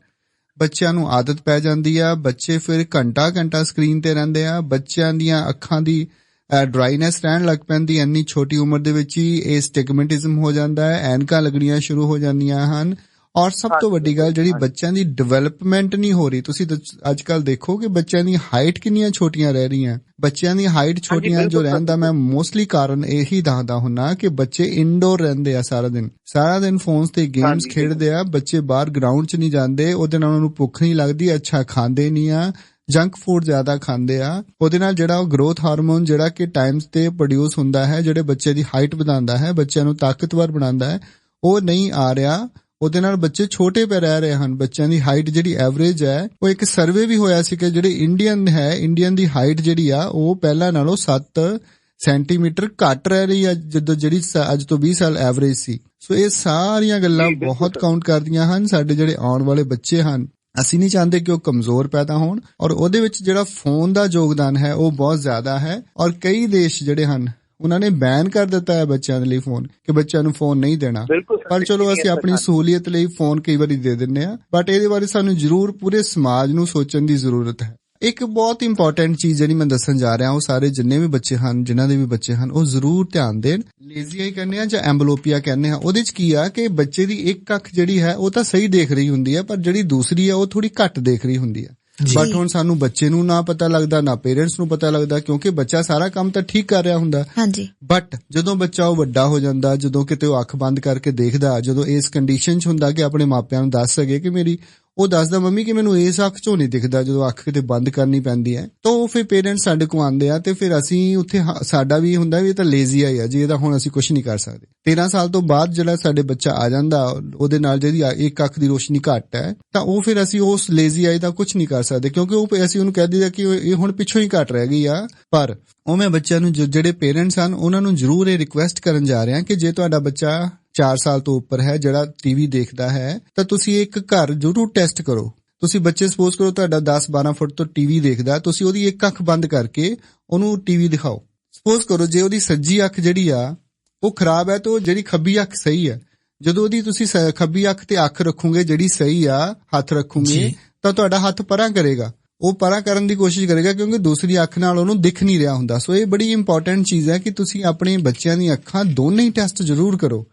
ਬੱਚਿਆਂ ਨੂੰ ਆਦਤ ਪੈ ਜਾਂਦੀ ਆ। ਬੱਚੇ ਫਿਰ ਘੰਟਾ ਘੰਟਾ ਸਕਰੀਨ ਤੇ ਰਹਿੰਦੇ ਆ। ਬੱਚਿਆਂ ਦੀਆਂ ਅੱਖਾਂ ਦੀ ਡਰਾਈਨੈਸ ਰਹਿਣ ਲੱਗ ਪੈਂਦੀ ਇੰਨੀ ਛੋਟੀ ਉਮਰ ਦੇ ਵਿੱਚ ਹੀ ਇਹ ਸਟਿਗਮੈਟਿਜ਼ਮ ਹੋ ਜਾਂਦਾ ਹੈ ਐਨਕਾਂ ਲੱਗਣੀਆਂ ਸ਼ੁਰੂ ਹੋ ਜਾਂਦੀਆਂ ਹਨ। ਔਰ ਸਭ ਤੋਂ ਵੱਡੀ ਗੱਲ ਜਿਹੜੀ ਬੱਚਿਆਂ ਦੀ ਡਿਵੈਲਪਮੈਂਟ ਨਹੀਂ ਹੋ ਰਹੀ ਤੁਸੀਂ ਅੱਜ ਕੱਲ ਦੇਖੋ ਕਿ ਬੱਚਿਆਂ ਦੀ ਹਾਈਟ ਕਿੰਨੀਆਂ ਛੋਟੀਆਂ ਰਹਿ ਰਹੀਆਂ। ਬੱਚਿਆਂ ਦੀ ਹਾਈਟ ਛੋਟੀਆਂ ਜੋ ਰਹਿਣ ਦਾ ਮੈਂ ਮੋਸਟਲੀ ਕਾਰਨ ਇਹੀ ਦੱਸਦਾ ਹੁੰਨਾ ਕਿ ਬੱਚੇ ਇਨਡੋਰ ਰਹਿੰਦੇ ਆ ਸਾਰਾ ਦਿਨ। ਸਾਰਾ ਦਿਨ ਫੋਨਸ ਤੇ ਗੇਮਸ ਖੇਡਦੇ ਆ ਬੱਚੇ ਬਾਹਰ ਗਰਾਊਂਡ 'ਚ ਨਹੀਂ ਜਾਂਦੇ ਉਹਦੇ ਨਾਲ ਉਹਨਾਂ ਨੂੰ ਭੁੱਖ ਨਹੀਂ ਲੱਗਦੀ ਅੱਛਾ ਖਾਂਦੇ ਨਹੀਂ ਆ। ਜੰਕ ਫੂਡ ਜ਼ਿਆਦਾ ਖਾਂਦੇ ਆ ਉਹਦੇ ਨਾਲ ਜਿਹੜਾ ਉਹ ਗਰੋਥ ਹਾਰਮੋਨ ਜਿਹੜਾ ਕਿ ਟਾਈਮਸ ਤੇ ਪ੍ਰੋਡਿਊਸ ਹੁੰਦਾ ਹੈ ਜਿਹੜੇ ਬੱਚੇ ਦੀ ਹਾਈਟ ਵਧਾਉਂਦਾ ਹੈ ਬੱਚਿਆਂ ਨੂੰ ਤਾਕਤਵਰ ਬਣਾਉਂਦਾ ਹੈ ਉਹ ਨਹੀਂ ਆ ਰਿਹਾ। ਉਹਦੇ ਨਾਲ ਬੱਚੇ ਛੋਟੇ ਪੈ ਰਹਿ ਰਹੇ ਹਨ। ਬੱਚਿਆਂ ਦੀ ਹਾਈਟ ਜਿਹੜੀ ਐਵਰੇਜ ਹੈ ਉਹ ਇੱਕ ਸਰਵੇ ਵੀ ਹੋਇਆ ਸੀ ਕਿ ਜਿਹੜੇ ਇੰਡੀਅਨ ਹੈ ਇੰਡੀਅਨ ਦੀ ਹਾਈਟ ਜਿਹੜੀ ਆ ਉਹ ਪਹਿਲਾਂ ਨਾਲੋਂ 7 ਸੈਂਟੀਮੀਟਰ ਘੱਟ ਰਹਿ ਰਹੀ ਹੈ ਜਦੋਂ ਜਿਹੜੀ ਅੱਜ ਤੋਂ 20 ਸਾਲ ਐਵਰੇਜ ਸੀ। ਸੋ ਇਹ ਸਾਰੀਆਂ ਗੱਲਾਂ ਬਹੁਤ। ਕਾਊਂਟ ਕਰਦੀਆਂ ਹਨ ਸਾਡੇ ਜਿਹੜੇ ਆਉਣ ਵਾਲੇ ਬੱਚੇ ਹਨ। ਅਸੀਂ ਨਹੀਂ ਚਾਹੁੰਦੇ ਕਿ ਉਹ ਕਮਜ਼ੋਰ ਪੈਦਾ ਹੋਣ ਔਰ ਉਹਦੇ ਵਿੱਚ ਜਿਹੜਾ ਫੋਨ ਦਾ ਯੋਗਦਾਨ ਹੈ ਉਹ ਬਹੁਤ ਜ਼ਿਆਦਾ ਹੈ ਔਰ ਕਈ ਦੇਸ਼ ਜਿਹੜੇ ਹਨ ਉਹਨਾਂ ਨੇ ਬੈਨ ਕਰ ਦਿੱਤਾ ਹੈ ਬੱਚਿਆਂ ਦੇ ਲਈ ਫੋਨ ਕਿ ਬੱਚਿਆਂ ਨੂੰ ਫੋਨ ਨਹੀਂ ਦੇਣਾ ਪਰ ਚਲੋ ਅਸੀਂ ਆਪਣੀ। ਸਹੂਲੀਅਤ ਲਈ ਫੋਨ ਕਈ ਵਾਰੀ ਦੇ ਦਿੰਨੇ ਆ ਬਟ ਇਹਦੇ ਬਾਰੇ ਸਾਨੂੰ ਜ਼ਰੂਰ ਪੂਰੇ ਸਮਾਜ ਨੂੰ ਸੋਚਣ ਦੀ ਜ਼ਰੂਰਤ ਹੈ ਇੱਕ ਬਹੁਤ ਇੰਪੋਰਟੈਂਟ ਚੀਜ਼ ਜਿਹੜੀ ਮੈਂ ਦੱਸਣ ਜਾ ਰਿਹਾ ਉਹ ਸਾਰੇ ਜਿੰਨੇ ਵੀ ਬੱਚੇ ਹਨ ਜਿਨ੍ਹਾਂ ਦੇ ਵੀ ਬੱਚੇ ਹਨ ਉਹ ਜ਼ਰੂਰ ਧਿਆਨ ਦੇਣ। ਲੇਜ਼ੀ ਆਈ ਕਹਿੰਦੇ ਆ ਜਾਂ ਐਂਬਲੋਪੀਆ ਕਹਿੰਦੇ ਆ ਉਹਦੇ ਚ ਕੀ ਆ ਕਿ ਬੱਚੇ ਦੀ ਇੱਕ ਅੱਖ ਜਿਹੜੀ ਹੈ ਉਹ ਤਾਂ ਸਹੀ ਦੇਖ ਰਹੀ ਹੁੰਦੀ ਹੈ ਪਰ ਜਿਹੜੀ ਦੂਸਰੀ ਆ ਉਹ ਥੋੜੀ ਘੱਟ ਦੇਖ ਰਹੀ ਹੁੰਦੀ ਹੈ। ਬਟ ਹੁਣ ਸਾਨੂੰ ਬੱਚੇ ਨੂੰ ਨਾ ਪਤਾ ਲੱਗਦਾ ਨਾ ਪੇਰੈਂਟਸ ਨੂੰ ਪਤਾ ਲੱਗਦਾ ਕਿਉਂਕਿ ਬੱਚਾ ਸਾਰਾ ਕੰਮ ਤਾਂ ਠੀਕ ਕਰ ਰਿਹਾ ਹੁੰਦਾ। ਹਾਂਜੀ। ਬਟ ਜਦੋਂ ਬੱਚਾ ਉਹ ਵੱਡਾ ਹੋ ਜਾਂਦਾ ਜਦੋਂ ਕਿਤੇ ਉਹ ਅੱਖ ਬੰਦ ਕਰਕੇ ਦੇਖਦਾ ਜਦੋਂ ਇਸ ਕੰਡੀਸ਼ਨ 'ਚ ਹੁੰਦਾ ਕਿ ਆਪਣੇ ਮਾਪਿਆਂ ਨੂੰ ਦੱਸ ਸਕੇ ਕਿ ਮੇਰੀ ਉਹ ਦੱਸਦਾ, ਮੰਮੀ, ਕਿ ਮੈਨੂੰ ਇਸ ਅੱਖ 'ਚੋਂ ਨਹੀਂ ਦਿਖਦਾ ਜਦੋਂ ਅੱਖ ਕਿਤੇ ਬੰਦ ਕਰਨੀ ਪੈਂਦੀ ਹੈ। ਤਾਂ ਉਹ ਫਿਰ ਪੇਰੈਂਟਸ ਸਾਡੇ ਕੋਲ ਆਉਂਦੇ ਆ ਤੇ ਫਿਰ ਅਸੀਂ ਉੱਥੇ ਸਾਡਾ ਵੀ ਹੁੰਦਾ ਵੀ ਇਹ ਤਾਂ ਲੇਜ਼ੀ ਆ ਜੀ ਇਹਦਾ ਹੁਣ ਅਸੀਂ ਕੁਝ ਨਹੀਂ ਕਰ ਸਕਦੇ। 13 ਸਾਲ ਤੋਂ ਬਾਅਦ ਜਿਹੜਾ ਸਾਡੇ ਬੱਚਾ ਆ ਜਾਂਦਾ, ਉਹਦੇ ਨਾਲ ਜਿਹੜੀ ਇੱਕ ਅੱਖ ਦੀ ਰੋਸ਼ਨੀ ਘੱਟ ਹੈ, ਤਾਂ ਉਹ ਫਿਰ ਅਸੀਂ ਉਸ ਲੇਜ਼ੀ ਆਈ ਦਾ ਕੁਝ ਨਹੀਂ ਕਰ ਸਕਦੇ, ਕਿਉਂਕਿ ਉਹ ਅਸੀਂ ਉਹਨੂੰ ਕਹਿ ਦਈਦਾ ਕਿ ਇਹ ਹੁਣ ਪਿੱਛੋਂ ਹੀ ਘਟ ਰਹਿ ਗਈ ਆ। ਪਰ ਉਹ ਮੈਂ ਬੱਚਿਆਂ ਨੂੰ ਜਿਹੜੇ ਪੇਰੈਂਟਸ ਹਨ, ਉਹਨਾਂ ਨੂੰ ਜ਼ਰੂਰ ਇਹ ਰਿਕੁਐਸਟ ਕਰਨ ਜਾ ਰਿਹਾ ਕਿ ਜੇ ਤੁਹਾਡਾ ਬੱਚਾ 4 ਸਾਲ ਤੋਂ ਉੱਪਰ ਹੈ ਜਿਹੜਾ ਟੀਵੀ ਦੇਖਦਾ ਹੈ ਤਾਂ ਤੁਸੀਂ ਇੱਕ ਘਰ ਜ਼ਰੂਰ ਟੈਸਟ ਕਰੋ। ਤੁਸੀਂ ਬੱਚੇ ਸਪੋਜ਼ ਕਰੋ ਤੁਹਾਡਾ 10 12 ਫੁੱਟ ਤੋਂ ਟੀਵੀ ਦੇਖਦਾ ਤੁਸੀਂ ਉਹਦੀ ਇੱਕ ਅੱਖ ਬੰਦ ਕਰਕੇ ਉਹਨੂੰ ਟੀਵੀ ਦਿਖਾਓ। ਸਪੋਜ਼ ਕਰੋ ਜੇ ਉਹਦੀ ਸੱਜੀ ਅੱਖ ਜਿਹੜੀ ਆ ਉਹ ਖਰਾਬ ਹੈ ਤਾਂ ਉਹ ਜਿਹੜੀ ਖੱਬੀ ਅੱਖ ਸਹੀ ਹੈ। ਜਦੋਂ ਉਹਦੀ ਤੁਸੀਂ ਖੱਬੀ ਅੱਖ ਤੇ ਅੱਖ ਰੱਖੋਗੇ ਜਿਹੜੀ ਸਹੀ ਆ ਹੱਥ ਰੱਖੋਗੇ। ਤਾਂ ਤੁਹਾਡਾ ਹੱਥ ਪਰਾਂ ਕਰੇਗਾ। ਉਹ ਪਰਾਂ ਕਰਨ ਦੀ ਕੋਸ਼ਿਸ਼ ਕਰੇਗਾ ਕਿਉਂਕਿ ਦੂਸਰੀ ਅੱਖ ਨਾਲ ਉਹਨੂੰ ਦਿਖ ਨਹੀਂ ਰਿਹਾ ਹੁੰਦਾ। ਸੋ ਇਹ ਬੜੀ ਇੰਪੋਰਟੈਂਟ ਚੀਜ਼ ਹੈ ਕਿ ਤੁਸੀਂ ਆਪਣੇ ਬੱਚਿਆਂ ਦੀਆਂ ਅੱਖਾਂ ਦੋਨੇ ਹੀ ਟੈਸਟ ਜ਼ਰੂਰ ਕਰੋ।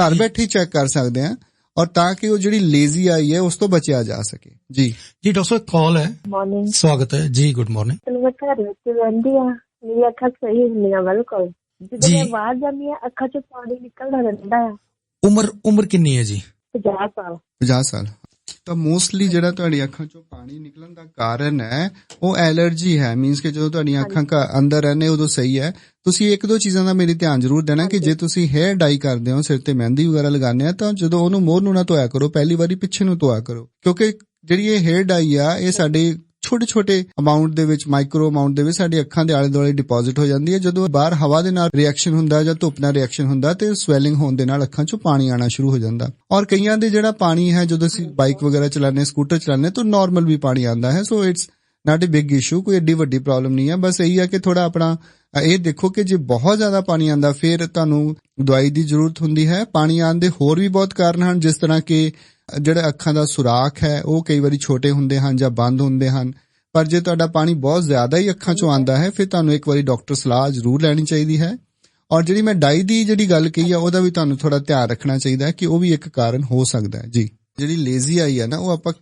ਘਰ ਬੈਠੇ ਚੈੱਕ ਕਰ ਸਕਦੇ ਆ ਔਰ ਤਾਂ ਕਿ ਉਹ ਜਿਹੜੀ ਲੇਜ਼ੀ ਆਈ ਹੈ ਉਸ ਤੋਂ ਬਚਿਆ ਜਾ ਸਕੇ। ਜੀ। ਜੀ ਡਾਕਟਰ ਕਾਲ ਹੈ। ਮਾਰਨਿੰਗ ਸਵਾਗਤ ਹੈ। ਜੀ ਗੁੱਡ ਮਾਰਨਿੰਗ ਮੈਂ ਘਰ ਵਿੱਚ ਰਹਿੰਦੀ ਆ ਮੇਰੀ ਅੱਖਾਂ ਸਹੀ ਹੁੰਦੀਆਂ ਬਿਲਕੁਲ। ਜਦੋਂ। ਮੈਂ ਬਾਹਰ ਜਾਂਦੀ ਆ ਅੱਖਾਂ ਚੋਂ ਪਾਣੀ ਨਿਕਲਦਾ ਰਹਿੰਦਾ ਆ। ਉਮਰ ਉਮਰ ਕਿੰਨੀ ਹੈ ਜੀ? 50 ਸਾਲ। 50 ਸਾਲ। ਤਾਂ ਮੋਸਟਲੀ ਜਿਹੜਾ ਤੁਹਾਡੀ ਅੱਖਾਂ ਚੋਂ ਪਾਣੀ ਨਿਕਲਣ ਦਾ ਕਾਰਨ ਹੈ ਉਹ ਐਲਰਜੀ ਹੈ। ਮੀਨਸ ਕਿ ਜਦੋਂ ਤੁਹਾਡੀਆਂ ਅੱਖਾਂ ਅੰਦਰ ਰਹਿੰਦੇ ਉਦੋਂ ਸਹੀ ਹੈ। ਤੁਸੀਂ ਇੱਕ ਦੋ ਚੀਜ਼ਾਂ ਦਾ ਮੇਰੀ ਧਿਆਨ ਜ਼ਰੂਰ ਦੇਣਾ ਕਿ ਜੇ ਤੁਸੀਂ ਹੇਅਰ ਡਾਈ ਕਰਦੇ ਹੋ ਸਿਰ ਤੇ ਮਹਿੰਦੀ ਵਗੈਰਾ ਲਗਾਉਂਦੇ ਆ ਤਾਂ ਜਦੋਂ ਉਹਨੂੰ ਮੋਹਰ ਨੂੰ ਨਾ ਧੋਇਆ ਕਰੋ ਪਹਿਲੀ ਵਾਰੀ ਪਿੱਛੇ ਨੂੰ ਧੋਇਆ ਕਰੋ। ਕਿਉਂਕਿ ਜਿਹੜੀ ਇਹ ਹੇਅਰ ਡਾਈ ਆ ਇਹ ਸਾਡੇ ਛੋਟੇ ਛੋਟੇ ਅਮਾਉਂਟ ਦੇ ਵਿੱਚ ਮਾਈਕਰੋ ਅਮਾਉਂਟ ਦੇ ਵਿੱਚ ਸਾਡੀ ਅੱਖਾਂ ਦੇ ਆਲੇ ਦੁਆਲੇ ਡਿਪੋਜ਼ਿਟ ਹੋ ਜਾਂਦੀ ਹੈ। ਜਦੋਂ ਬਾਹਰ ਹਵਾ ਦੇ ਨਾਲ ਰਿਐਕਸ਼ਨ ਹੁੰਦਾ ਜਾਂ ਧੁੱਪ ਨਾਲ ਰਿਐਕਸ਼ਨ ਹੁੰਦਾ ਤੇ ਸਵੈਲਿੰਗ ਹੋਣ ਦੇ ਨਾਲ ਅੱਖਾਂ 'ਚੋਂ ਪਾਣੀ ਆਣਾ ਸ਼ੁਰੂ ਹੋ ਜਾਂਦਾ। ਔਰ ਕਈਆਂ ਦੇ ਜਿਹੜਾ ਪਾਣੀ ਹੈ ਜਦੋਂ ਅਸੀਂ ਬਾਈਕ ਵਗੈਰਾ ਚਲਾਉਂਦੇ ਸਕੂਟਰ ਚਲਾਉਂਦੇ ਤਾਂ ਨਾਰਮਲ ਵੀ ਪਾਣੀ ਆਉਂਦਾ ਹੈ। So it's not a big issue ਕੋਈ ਏਡੀ ਵੱਡੀ ਪ੍ਰੋਬਲਮ ਨਹੀਂ ਹੈ ਬਸ ਇਹੀ ਹੈ ਕਿ ਥੋੜਾ ਆਪਣਾ, ਇਹ ਦੇਖੋ ਕਿ ਜੇ ਬਹੁਤ ਜ਼ਿਆਦਾ ਪਾਣੀ ਆਂਦਾ ਫਿਰ ਤੁਹਾਨੂੰ ਦਵਾਈ ਦੀ ਜ਼ਰੂਰਤ ਹੁੰਦੀ ਹੈ। ਪਾਣੀ ਆਉਣ ਦੇ ਹੋਰ ਵੀ ਬਹੁਤ ਕਾਰਨ ਹਨ, ਜਿਸ ਤਰ੍ਹਾਂ ਕਿ ਜਿਹੜਾ ਅੱਖਾਂ ਦਾ ਸੁਰਾਖ ਹੈ, ਉਹ ਕਈ ਵਾਰੀ ਛੋਟੇ ਹੁੰਦੇ ਹਨ ਜਾਂ ਬੰਦ ਹੁੰਦੇ ਹਨ। ਪਰ ਜੇ ਤੁਹਾਡਾ ਪਾਣੀ ਬਹੁਤ ਜ਼ਿਆਦਾ ਹੀ ਅੱਖਾਂ ਚੋਂ ਆਂਦਾ ਹੈ, ਫਿਰ ਤੁਹਾਨੂੰ ਇੱਕ ਵਾਰੀ ਡਾਕਟਰ ਸਲਾਹ ਜ਼ਰੂਰ ਲੈਣੀ ਚਾਹੀਦੀ ਹੈ। ਔਰ ਜਿਹੜੀ ਮੈਂ ਡਾਈ ਦੀ ਜਿਹੜੀ ਗੱਲ ਕਹੀ ਆ, ਉਹਦਾ ਵੀ ਤੁਹਾਨੂੰ ਥੋੜਾ ਧਿਆਨ ਰੱਖਣਾ ਚਾਹੀਦਾ ਹੈ ਕਿ ਉਹ ਵੀ ਇੱਕ ਕਾਰਨ ਹੋ ਸਕਦਾ ਹੈ। ਜੀ। ਜਿਹੜੀ ਲੇਜ਼ੀ ਆਈ ਹੈ ਨਾ ਉਹ ਆਪਾਂ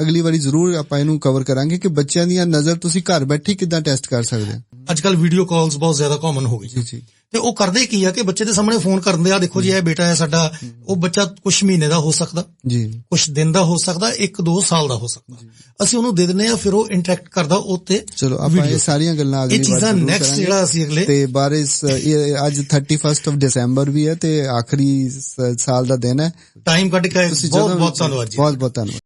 ਅਗਲੀ ਵਾਰੀ ਜ਼ਰੂਰ ਆਪਾਂ ਇਹਨੂੰ ਕਵਰ ਕਰਾਂਗੇ ਕਿ ਬੱਚਿਆਂ ਦੀਆਂ ਨਜ਼ਰ ਤੁਸੀਂ ਘਰ ਬੈਠੇ ਕਿਦਾਂ ਟੈਸਟ ਕਰ ਸਕਦੇ ਹੋ ਅੱਜ ਕੱਲ ਵੀਡੀਓ ਕਾਲਸ ਬਹੁਤ ਜ਼ਿਆਦਾ ਕਾਮਨ ਹੋ ਗਈ। ਜੀ ਜੀ। ਤੇ ਉਹ ਕਰਦੇ ਕੀ ਆ ਕਿ ਬੱਚੇ ਦੇ ਸਾਹਮਣੇ ਫੋਨ ਕਰਦੇ ਆ ਦੇਖੋ ਜੀ ਇਹ ਬੇਟਾ ਹੈ ਸਾਡਾ। ਉਹ ਬੱਚਾ ਕੁਝ ਮਹੀਨੇ ਦਾ ਹੋ ਸਕਦਾ ਜੀ। ਕੁਝ ਦਿਨ ਦਾ ਹੋ ਸਕਦਾ ਇੱਕ ਦੋ ਸਾਲ ਦਾ ਹੋ ਸਕਦਾ। ਅਸੀਂ ਉਹਨੂੰ ਦੇ ਦਿੰਨੇ ਆ ਫਿਰ ਉਹ ਇੰਟਰੈਕਟ ਕਰਦਾ ਉਹ ਤੇ ਚਲੋ ਆਪਾਂ ਇਹ। ਸਾਰੀਆਂ ਗੱਲਾਂ ਅਗਲੀ ਇਹ ਵਾਰ ਚੀਜ਼ਾਂ ਜ਼ਰੂਰ ਨੈਕਸਟ। ਜਿਹੜਾ ਅਸੀਂ ਅਗਲੇ ਤੇ ਬਾਰਿਸ ਇਹ ਅੱਜ 31st ਆਫ ਦਸੰਬਰ ਵੀ ਹੈ ਤੇ ਆਖਰੀ ਸਾਲ ਦਾ ਦਿਨ ਹੈ। ਟਾਈਮ ਕੱਢ ਕੇ ਬਹੁਤ ਬਹੁਤ ਧੰਨਵਾਦ ਜੀ। ਬਹੁਤ ਬਹੁਤ ਧੰਨਵਾਦ।